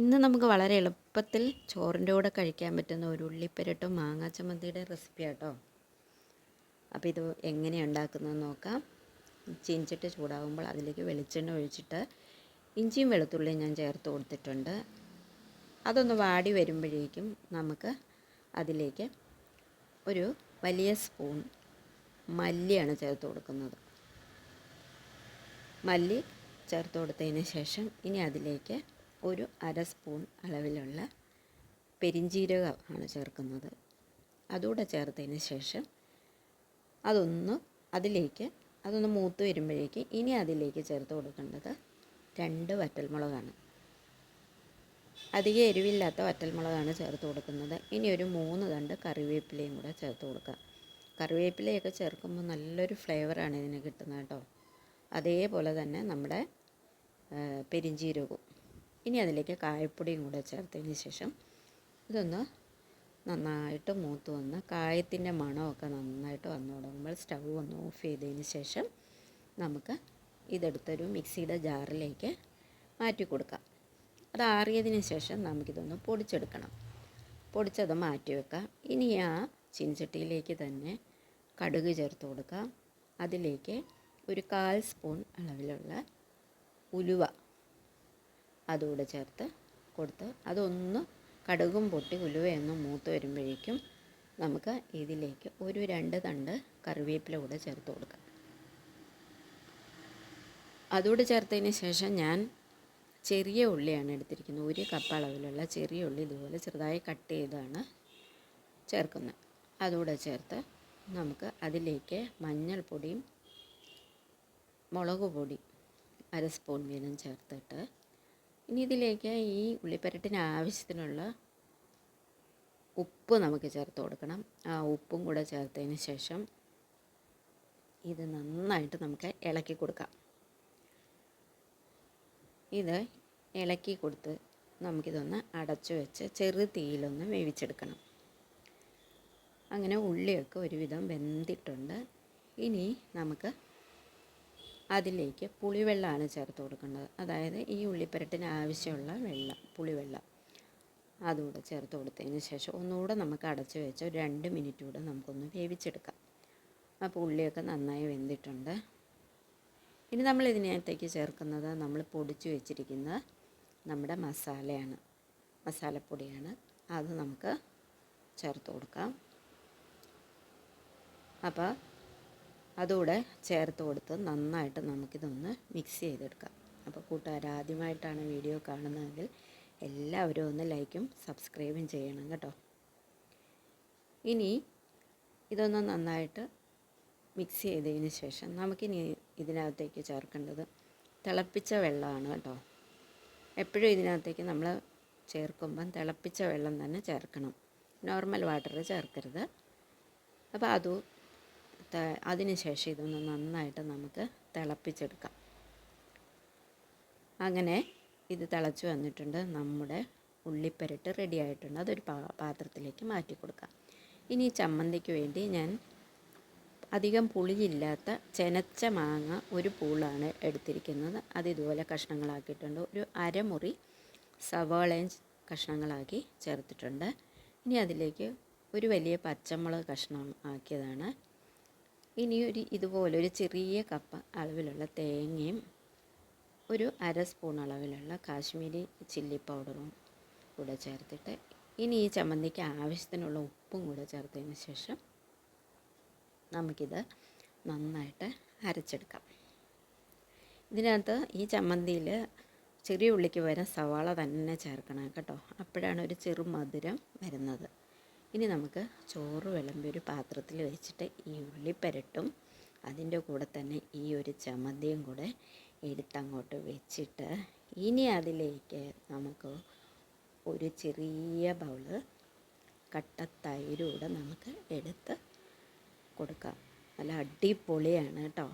ഇന്ന് നമുക്ക് വളരെ എളുപ്പത്തിൽ ചോറിന്റെ കൂടെ കഴിക്കാൻ പറ്റുന്ന ഒരു ഉള്ളിപ്പരട്ടും മാങ്ങാ ചമ്മന്തിയുടെ റെസിപ്പി കേട്ടോ അപ്പോൾ ഇത് എങ്ങനെ ഉണ്ടാക്കുന്നതെന്ന് നോക്കാം. ചീഞ്ചിട്ട് ചൂടാകുമ്പോൾ അതിലേക്ക് വെളിച്ചെണ്ണ ഒഴിച്ചിട്ട് ഇഞ്ചിയും വെളുത്തുള്ളിയും ഞാൻ ചേർത്ത് കൊടുത്തിട്ടുണ്ട്. അതൊന്ന് വാടി വരുമ്പോഴേക്കും നമുക്ക് അതിലേക്ക് ഒരു വലിയ സ്പൂൺ മല്ലിയാണ് ചേർത്ത് കൊടുക്കുന്നത്. മല്ലി ചേർത്ത് കൊടുത്തതിന് ശേഷം ഇനി അതിലേക്ക് ഒരു അര സ്പൂൺ അളവിലുള്ള പെരിഞ്ചീരകമാണ് ചേർക്കുന്നത്. അതുകൂടെ ചേർത്തതിന് ശേഷം അതൊന്ന് അതിലേക്ക് അതൊന്ന് മൂത്ത് വരുമ്പോഴേക്ക് ഇനി അതിലേക്ക് ചേർത്ത് കൊടുക്കേണ്ടത് രണ്ട് വറ്റൽമുളകാണ്. അധികം എരിവില്ലാത്ത വറ്റൽമുളകാണ് ചേർത്ത് കൊടുക്കുന്നത്. ഇനി ഒരു മൂന്ന് തണ്ട് കറിവേപ്പിലയും കൂടെ ചേർത്ത് കൊടുക്കുക കറിവേപ്പിലയൊക്കെ ചേർക്കുമ്പോൾ നല്ലൊരു ഫ്ലേവറാണ് ഇതിന് കിട്ടുന്നത് കേട്ടോ. അതേപോലെ തന്നെ നമ്മുടെ പെരിഞ്ജീരകവും ഇനി അതിലേക്ക് കായപ്പൊടിയും കൂടെ ചേർത്തതിന് ശേഷം ഇതൊന്ന് നന്നായിട്ട് മൂത്ത് വന്ന് കായത്തിന്റെ മണമൊക്കെ നന്നായിട്ട് വന്നു തുടങ്ങുമ്പോൾ സ്റ്റൗ ഒന്ന് ഓഫ് ചെയ്തതിന് ശേഷം നമുക്ക് ഇതെടുത്തൊരു മിക്സിയുടെ ജാറിലേക്ക് മാറ്റി കൊടുക്കാം. അത് ആറിയതിന് ശേഷം നമുക്കിതൊന്ന് പൊടിച്ചെടുക്കണം. പൊടിച്ചത് മാറ്റി വെക്കാം. ഇനി ആ ചീനച്ചട്ടിയിലേക്ക് തന്നെ കടുക് ചേർത്ത് കൊടുക്കാം. അതിലേക്ക് ഒരു കാൽ സ്പൂൺ അളവിലുള്ള ഉലുവ അതുകൂടെ ചേർത്ത് കൊടുത്ത് അതൊന്ന് കടുകും പൊട്ടി ഉലുവയൊന്ന് മൂത്ത് വരുമ്പോഴേക്കും നമുക്ക് ഇതിലേക്ക് ഒരു രണ്ട് തണ്ട് കറിവേപ്പില കൂടെ ചേർത്ത് കൊടുക്കാം. അതുകൂടെ ചേർത്തതിന് ശേഷം ഞാൻ ചെറിയ ഉള്ളിയാണ് എടുത്തിരിക്കുന്നത്. ഒരു കപ്പ് അളവിലുള്ള ചെറിയ ഉള്ളി ഇതുപോലെ ചെറുതായി കട്ട് ചെയ്താണ് ചേർക്കുന്നത്. അതുകൂടെ ചേർത്ത് നമുക്ക് അതിലേക്ക് മഞ്ഞൾപ്പൊടിയും മുളക് പൊടി അര സ്പൂൺ വീതം ചേർത്തിട്ട് ഇനി ഇതിലേക്ക് ഈ ഉള്ളിപ്പരട്ടിന് ആവശ്യത്തിനുള്ള ഉപ്പ് നമുക്ക് ചേർത്ത് കൊടുക്കണം. ആ ഉപ്പും കൂടെ ചേർത്തതിന് ശേഷം ഇത് നന്നായിട്ട് നമുക്ക് ഇളക്കി കൊടുക്കാം. ഇത് ഇളക്കി കൊടുത്ത് നമുക്കിതൊന്ന് അടച്ചു വെച്ച് ചെറു തീയിലൊന്ന് വേവിച്ചെടുക്കണം. അങ്ങനെ ഉള്ളിയൊക്കെ ഒരുവിധം വെന്തിട്ടുണ്ട്. ഇനി നമുക്ക് അതിലേക്ക് പുളിവെള്ളമാണ് ചേർത്ത് കൊടുക്കേണ്ടത്. അതായത് ഈ ഉള്ളിപ്പരട്ടിന് ആവശ്യമുള്ള വെള്ളം പുളിവെള്ളം അതുകൂടെ ചേർത്ത് കൊടുത്തതിന് ശേഷം ഒന്നുകൂടെ നമുക്ക് അടച്ചു വെച്ച് ഒരു രണ്ട് മിനിറ്റ് കൂടെ നമുക്കൊന്ന് വേവിച്ചെടുക്കാം. അപ്പോൾ ഉള്ളിയൊക്കെ നന്നായി വെന്തിട്ടുണ്ട്. ഇനി നമ്മൾ ഇതിനകത്തേക്ക് ചേർക്കുന്നത് നമ്മൾ പൊടിച്ചു വെച്ചിരിക്കുന്ന നമ്മുടെ മസാലയാണ്. മസാലപ്പൊടിയാണ്. അത് നമുക്ക് ചേർത്ത് കൊടുക്കാം. അപ്പോൾ അതുകൂടെ ചേർത്ത് കൊടുത്ത് നന്നായിട്ട് നമുക്കിതൊന്ന് മിക്സ് ചെയ്തെടുക്കാം. അപ്പോൾ കൂട്ടുകാർ ആദ്യമായിട്ടാണ് വീഡിയോ കാണുന്നതെങ്കിൽ എല്ലാവരും ഒന്ന് ലൈക്കും സബ്സ്ക്രൈബും ചെയ്യണം കേട്ടോ. ഇനി ഇതൊന്ന് നന്നായിട്ട് മിക്സ് ചെയ്തതിന് ശേഷം നമുക്കിനി ഇതിനകത്തേക്ക് ചേർക്കേണ്ടത് തിളപ്പിച്ച വെള്ളമാണ് കേട്ടോ. എപ്പോഴും ഇതിനകത്തേക്ക് നമ്മൾ ചേർക്കുമ്പം തിളപ്പിച്ച വെള്ളം തന്നെ ചേർക്കണം. നോർമൽ വാട്ടർ ചേർക്കരുത്. അപ്പോൾ അത് അതിന് ശേഷം ഇതൊന്ന് നന്നായിട്ട് നമുക്ക് തിളപ്പിച്ചെടുക്കാം. അങ്ങനെ ഇത് തിളച്ച് വന്നിട്ടുണ്ട്. നമ്മുടെ ഉള്ളിപ്പരട്ട് റെഡി ആയിട്ടുണ്ട്. അതൊരു പാത്രത്തിലേക്ക് മാറ്റി കൊടുക്കാം. ഇനി ചമ്മന്തിക്ക് വേണ്ടി ഞാൻ അധികം പുളിയില്ലാത്ത ചെനച്ച മാങ്ങ ഒരു പൂളാണ് എടുത്തിരിക്കുന്നത്. അത് ഇതുപോലെ കഷ്ണങ്ങളാക്കിയിട്ടുണ്ട്. ഒരു അരമുറി സവാളയും കഷ്ണങ്ങളാക്കി ചേർത്തിട്ടുണ്ട്. ഇനി അതിലേക്ക് ഒരു വലിയ പച്ചമുളക് കഷ്ണം ആക്കിയതാണ്. ഇനി ഇതുപോലൊരു ചെറിയ കപ്പ അളവിലുള്ള തേങ്ങയും ഒരു അര സ്പൂൺ അളവിലുള്ള കാശ്മീരി ചില്ലി പൗഡറും കൂടെ ചേർത്തിട്ട് ഇനി ഈ ചമ്മന്തിക്ക് ആവശ്യത്തിനുള്ള ഉപ്പും കൂടെ ചേർത്തതിന് ശേഷം നമുക്കിത് നന്നായിട്ട് അരച്ചെടുക്കാം. ഇതിനകത്ത് ഈ ചമ്മന്തിയിൽ ചെറിയ ഉള്ളിക്ക് പകരം സവാള തന്നെ ചേർക്കണം കേട്ടോ. അപ്പോഴാണ് ഒരു ചെറു മധുരം വരുന്നത്. ഇനി നമുക്ക് ചോറ് വിളമ്പി ഒരു പാത്രത്തിൽ വെച്ചിട്ട് ഈ ഉള്ളിപ്പരട്ടും അതിന്റെ കൂടെ തന്നെ ഈ ഒരു ചമ്മന്തിയും കൂടെ എടുത്തങ്ങോട്ട് വെച്ചിട്ട് ഇനി അതിലേക്ക് നമുക്ക് ഒരു ചെറിയ ബൗൾ കട്ട തൈരൂടെ നമുക്ക് എടുത്ത് കൊടുക്കാം. നല്ല അടിപൊളിയാണ് കേട്ടോ.